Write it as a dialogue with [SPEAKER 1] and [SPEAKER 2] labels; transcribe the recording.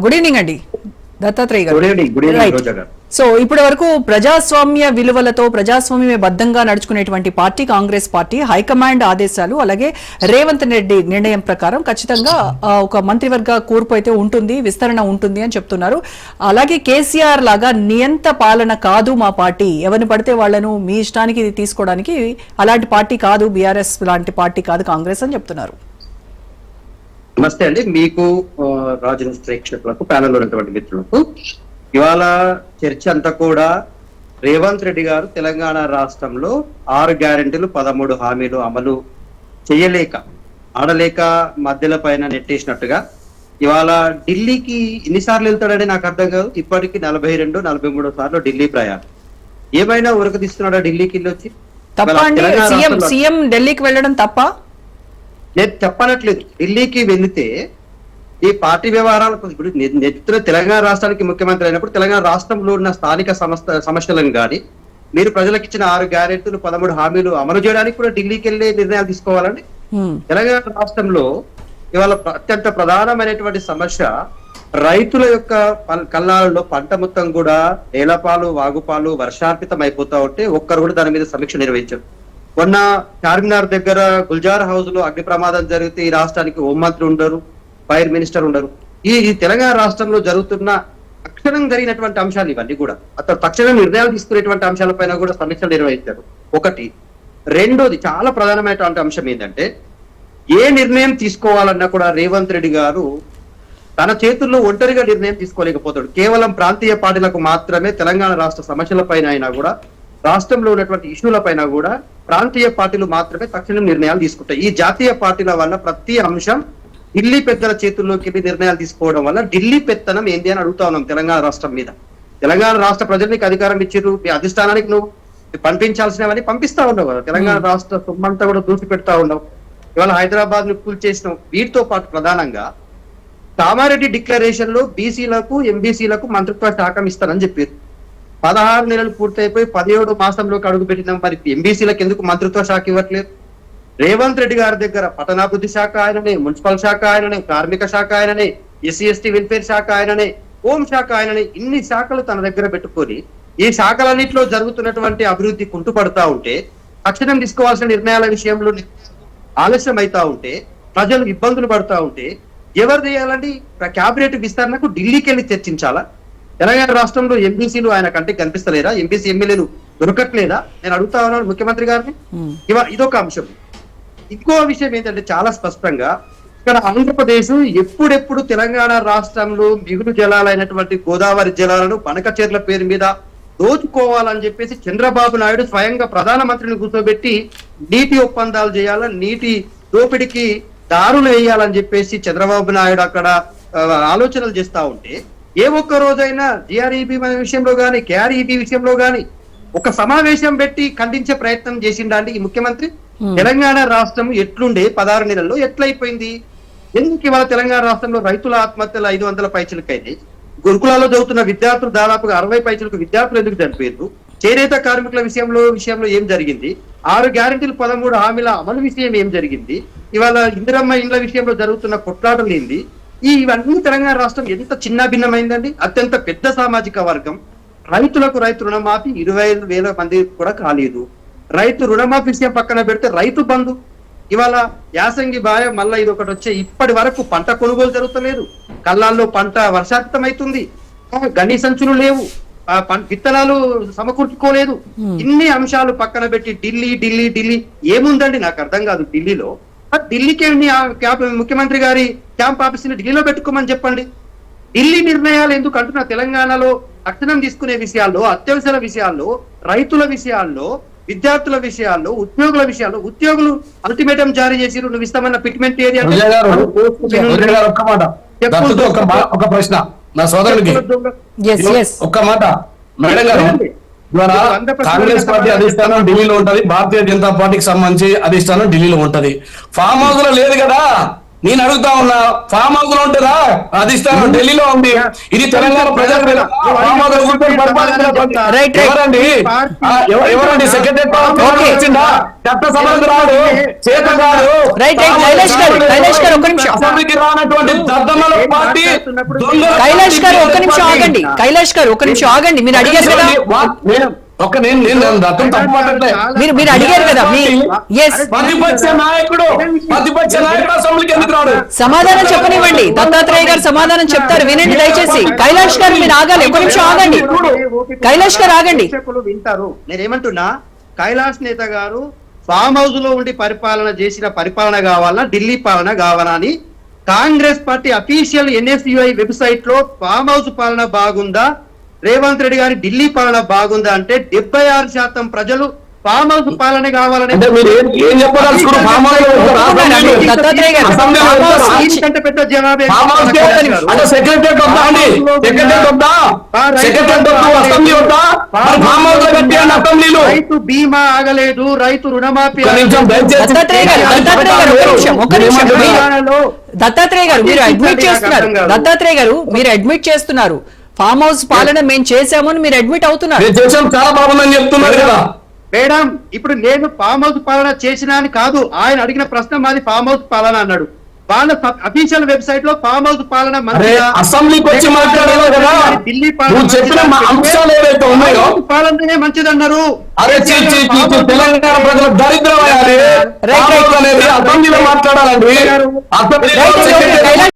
[SPEAKER 1] Good evening అండి దత్తాత్రేయ గారు.
[SPEAKER 2] గారు.
[SPEAKER 1] సో ఇప్పటి వరకు ప్రజాస్వామ్య విలువలతో ప్రజాస్వామ్య బద్దంగా నడుచుకునేటువంటి party Congress party high command ఆదేశాలు అలాగే రేవంత్ రెడ్డి నిర్ణయం ప్రకారం ఖచ్చితంగా ఆ, ఒక మంత్రివర్గ కూర్పు అయితే ఉంటుంది విస్తరణ ఉంటుంది అని చెప్తున్నారు. అలాగే కేసీఆర్ లాగా నియంత పాలన కాదు మా పార్టీ. ఎవరిని పడితే వాళ్ళను మీ ఇష్టానికి తీసుకోవడానికి అలాంటి పార్టీ కాదు బీఆర్ఎస్ లాంటి పార్టీ కాదు కాంగ్రెస్ అని చెప్తున్నారు.
[SPEAKER 2] నమస్తే అండి. మీకు రాజు న్యూస్ ప్రేక్షకులకు ప్యానల్ ఉన్నటువంటి మిత్రులకు ఇవాళ చర్చ అంతా కూడా రేవంత్ రెడ్డి గారు తెలంగాణ రాష్ట్రంలో ఆరు గ్యారెంటీలు పదమూడు హామీలు అమలు చేయలేక ఆడలేక మధ్యల పైన నెట్టేసినట్టుగా ఇవాళ ఢిల్లీకి ఎన్నిసార్లు వెళ్తాడని నాకు అర్థం కాదు. ఇప్పటికి నలభై రెండు నలభై మూడు సార్లు ఢిల్లీ ప్రయాణం. ఏమైనా ఉరక తీస్తున్నాడా ఢిల్లీకి వెళ్ళి వచ్చి
[SPEAKER 1] తప్ప సీఎం సీఎం ఢిల్లీకి వెళ్ళడం తప్ప
[SPEAKER 2] నేను చెప్పనట్లేదు. ఢిల్లీకి వెళితే ఈ పార్టీ వ్యవహారాలకు ఇప్పుడు నెత్తున తెలంగాణ రాష్ట్రానికి ముఖ్యమంత్రి అయినప్పుడు తెలంగాణ రాష్ట్రంలో ఉన్న స్థానిక సంస్థ సమస్యలను కానీ మీరు ప్రజలకు ఇచ్చిన ఆరు గ్యారెంటీలు పదమూడు హామీలు అమలు చేయడానికి కూడా ఢిల్లీకి వెళ్ళి నిర్ణయాలు తీసుకోవాలండి. తెలంగాణ రాష్ట్రంలో ఇవాళ అత్యంత ప్రధానమైనటువంటి సమస్య రైతుల యొక్క కల్లాలలో పంట మొత్తం కూడా నేలపాలు వాగుపాలు వర్షార్పితం అయిపోతా ఉంటే ఒక్కరు కూడా దాని మీద సమీక్ష నిర్వహించారు. మొన్న చార్మినార్ దగ్గర గుల్జార్ హౌస్లో అగ్ని ప్రమాదం జరిగితే ఈ రాష్ట్రానికి హోంమంత్రి ఉండరు ఫైర్ మినిస్టర్ ఉండరు. ఈ ఈ తెలంగాణ రాష్ట్రంలో జరుగుతున్న తక్షణం జరిగినటువంటి అంశాలు ఇవన్నీ కూడా. అతను తక్షణం నిర్ణయాలు తీసుకునేటువంటి అంశాలపైన కూడా సమీక్షలు నిర్వహించారు. ఒకటి. రెండోది చాలా ప్రధానమైనటువంటి అంశం ఏంటంటే ఏ నిర్ణయం తీసుకోవాలన్నా కూడా రేవంత్ రెడ్డి గారు తన చేతుల్లో ఒంటరిగా నిర్ణయం తీసుకోలేకపోతాడు. కేవలం ప్రాంతీయ పార్టీలకు మాత్రమే తెలంగాణ రాష్ట్ర సమస్యలపైన అయినా కూడా రాష్ట్రంలో ఉన్నటువంటి ఇష్యూలపైన కూడా ప్రాంతీయ పార్టీలు మాత్రమే తక్షణం నిర్ణయాలు తీసుకుంటాయి. ఈ జాతీయ పార్టీల వల్ల ప్రతి అంశం ఢిల్లీ పెద్దల చేతుల్లోకి వెళ్ళి నిర్ణయాలు తీసుకోవడం వల్ల ఢిల్లీ పెత్తనం ఏంది అని అడుగుతా ఉన్నాం తెలంగాణ రాష్ట్రం మీద. తెలంగాణ రాష్ట్ర ప్రజలు నీకు అధికారం ఇచ్చారు మీ అధిష్టానానికి నువ్వు పంపించాల్సినవన్నీ పంపిస్తా ఉన్నావు కదా. తెలంగాణ రాష్ట్ర సొమ్మంతా కూడా దూసి పెడతా ఉన్నావు. ఇవాళ హైదరాబాద్ను కూల్ చేసిన వీటితో పాటు ప్రధానంగా కామారెడ్డి డిక్లరేషన్లో బీసీలకు ఎంబీసీలకు మంత్రిత్వ శాఖ ఇస్తానని చెప్పారు. పదహారు నెలలు పూర్తయిపోయి పదిహేడు మాసంలోకి అడుగు పెట్టినాం. మరి ఎంబీసీలకు ఎందుకు మంత్రిత్వ శాఖ ఇవ్వట్లేదు? రేవంత్ రెడ్డి గారి దగ్గర పట్టణాభివృద్ధి శాఖ ఆయననే మున్సిపల్ శాఖ ఆయననే కార్మిక శాఖ ఆయననే ఎస్సీ ఎస్టీ వెల్ఫేర్ శాఖ ఆయననే హోం శాఖ ఆయననే ఇన్ని శాఖలు తన దగ్గర పెట్టుకొని ఈ శాఖలన్నింటిలో జరుగుతున్నటువంటి అభివృద్ధి కుంటుపడతా ఉంటే తక్షణం తీసుకోవాల్సిన నిర్ణయాల విషయంలో ఆలస్యం అవుతా ఉంటే ప్రజలు ఇబ్బందులు పడుతా ఉంటే ఎవరు చేయాలండి? క్యాబినెట్ విస్తరణకు ఢిల్లీకి వెళ్ళి చర్చించాలా? తెలంగాణ రాష్ట్రంలో ఎంబీసీలు ఆయన కంటే కనిపిస్తలేరా? ఎంబీసీ ఎమ్మెల్యేలు దొరకట్లేదా? నేను అడుగుతా ఉన్నాను ముఖ్యమంత్రి గారిని.
[SPEAKER 1] హ్మ్.
[SPEAKER 2] ఇవ ఇదొక అంశం. ఇంకో విషయం ఏంటంటే చాలా స్పష్టంగా ఇక్కడ ఆంధ్రప్రదేశ్ ఎప్పుడెప్పుడు తెలంగాణ రాష్ట్రంలో మిగులు జలాలైనటువంటి గోదావరి జలాలను చేతుల పేరు మీద దోచుకోవాలని చెప్పేసి చంద్రబాబు నాయుడు స్వయంగా ప్రధానమంత్రిని కూర్చోబెట్టి నీటి ఒప్పందాలు చేయాలని నీటి దోపిడికి దారులు వేయాలని చెప్పేసి చంద్రబాబు నాయుడు అక్కడ ఆలోచనలు చేస్తా ఉంటే ఏ ఒక్క రోజైనా జిఆర్ఈబి విషయంలో గాని కేఆర్ఈబి విషయంలో గాని ఒక సమావేశం పెట్టి ఖండించే ప్రయత్నం చేసిండా అండి ఈ ముఖ్యమంత్రి. తెలంగాణ రాష్ట్రం ఎట్లుండే? పదహారు నెలల్లో ఎట్లయిపోయింది? ఎందుకు ఇవాళ తెలంగాణ రాష్ట్రంలో రైతుల ఆత్మహత్యలు ఐదు వందల పైచలకైతే గురుకులాల్లో చదువుతున్న విద్యార్థులు దాదాపుగా అరవై పైచలకు విద్యార్థులు ఎందుకు చనిపోయారు చేనేత కార్మికుల విషయంలో విషయంలో ఏం జరిగింది? ఆరు గ్యారెంటీలు పదమూడు హామీల అమలు విషయం ఏం జరిగింది? ఇవాళ ఇందిరమ్మ ఇండ్ల విషయంలో జరుగుతున్న కొట్లాటలు ఏంది ఈ ఇవన్నీ తెలంగాణ రాష్ట్రం ఎంత చిన్న భిన్నమైందండి? అత్యంత పెద్ద సామాజిక వర్గం. రైతులకు రైతు రుణమాఫీ ఇరవై ఐదు వేల మంది కూడా కాలేదు. రైతు రుణమాఫీ విషయం పక్కన పెడితే రైతు బంధు. ఇవాళ యాసంగి బాయ మళ్ళా ఇది ఒకటి వచ్చే ఇప్పటి వరకు పంట కొనుగోలు జరుగుతలేదు. కళ్ళాల్లో పంట వర్షాతీతం అవుతుంది గని సంచులు లేవు. విత్తనాలు సమకూర్చుకోలేదు. ఇన్ని అంశాలు పక్కన పెట్టి ఢిల్లీ ఢిల్లీ ఢిల్లీ ఏముందండి? నాకు అర్థం కాదు ఢిల్లీలో. ఢిల్లీకి ముఖ్యమంత్రి గారి క్యాంప్ ఆఫీస్ని ఢిల్లీలో పెట్టుకోమని చెప్పండి. ఢిల్లీ నిర్ణయాలు ఎందుకు అంటున్నా తెలంగాణలో తక్షణం తీసుకునే విషయాల్లో అత్యవసర విషయాల్లో రైతుల విషయాల్లో విద్యార్థుల విషయాల్లో ఉద్యోగుల విషయాల్లో ఉద్యోగులు అల్టిమేటం జారీ చేసి నువ్వు ఇస్తామన్న పిట్మెంట్ ఏరియా
[SPEAKER 3] ఒక ప్రశ్న. నా సోదరుడికి ఒక్క మాట. మేడం గారు ఇవాళ కాంగ్రెస్ పార్టీ అధిష్టానం ఢిల్లీలో ఉంటది భారతీయ జనతా పార్టీకి సంబంధించి అధిష్టానం ఢిల్లీలో ఉంటది. ఫామ్ హౌస్లో లేదు కదా? నేను అడుగుతా ఉన్నా ఫామ్ హౌస్లో ఉంటుందా? అధిష్టానం ఢిల్లీలో ఉంది. ఇది తెలంగాణ ప్రజలు. Farm house. ఎవరండి? ఎవరండి? సెక్రటరీ. వచ్చిందా? చట్ట రాడు చేత కాదు. అసెంబ్లీకి రానటువంటి పార్టీ
[SPEAKER 1] కైలాష్ గారు ఒక్క
[SPEAKER 3] పార్టీ,
[SPEAKER 1] నిమిషం ఆగండి. కైలాష్ గారు ఒక్క నిమిషం ఆగండి. మీరు అడిగారు
[SPEAKER 3] వా- నేను- నేను నేను దత్తం తప్పు మాట్లాడలే.
[SPEAKER 1] మీరు మీరు అడిగారు కదా మీ ఎస్
[SPEAKER 3] ప్రతిపక్ష నాయకుడు ప్రతిపక్ష నాయకుడు అసెంబ్లీకి ఎందుకు రాడు?
[SPEAKER 1] సమాధానం చెప్పనివ్వండి. దత్తాత్రేయ గారు సమాధానం చెప్తారు వినండి దయచేసి. కైలాష్ గారు మీరు ఆగాలి ఒక నిమిషం ఆగండి. కైలాష్ గారు ఆగండి.
[SPEAKER 2] వింటారు నేనేమంటున్నా కైలాస్ నేత గారు ఫామ్ హౌస్లో ఉండి పరిపాలన చేసిన పరిపాలన కావాలా ఢిల్లీ పాలన కావాలా అని కాంగ్రెస్ పార్టీ అఫీషియల్ ఎన్ఎస్యుఐ వెబ్సైట్లో ఫామ్ హౌస్ పాలన బాగుందా రేవంత్ రెడ్డి గారి ఢిల్లీ పాలన బాగుందా అంటే డెబ్బై ఆరు శాతం ప్రజలు ఫామ్ హౌస్ పాలన కావాలని పెద్ద రైతు బీమా ఆగలేదు రైతు రుణమాఫీ
[SPEAKER 1] దత్తాత్రేయ గారు, మీరు అడ్మిట్ చేస్తున్నారు. దత్తాత్రేయ గారు మీరు అడ్మిట్ చేస్తున్నారు ఫామ్ హౌస్ పాలన మేము చేశామని మీరు అడ్మిట్ అవుతున్నారు.
[SPEAKER 3] చాలా బాగుందని చెప్తున్నారు కదా.
[SPEAKER 2] మేడం ఇప్పుడు నేను ఫామ్ హౌస్ పాలన చేసినా అని కాదు ఆయన అడిగిన ప్రశ్న మాది ఫామ్ హౌస్ పాలన అన్నాడు. వాళ్ళ అఫీషియల్ వెబ్సైట్లో ఫామ్ హౌస్ పాలన?
[SPEAKER 3] అసెంబ్లీకి వచ్చి మాట్లాడాలి కదా?
[SPEAKER 2] ఢిల్లీ పాలన మంచిదా?
[SPEAKER 3] అంశాలు ఏవైతే ఉన్నాయో తెలంగాణ ప్రజల దరిద్రం అసెంబ్లీలో మాట్లాడాలండి.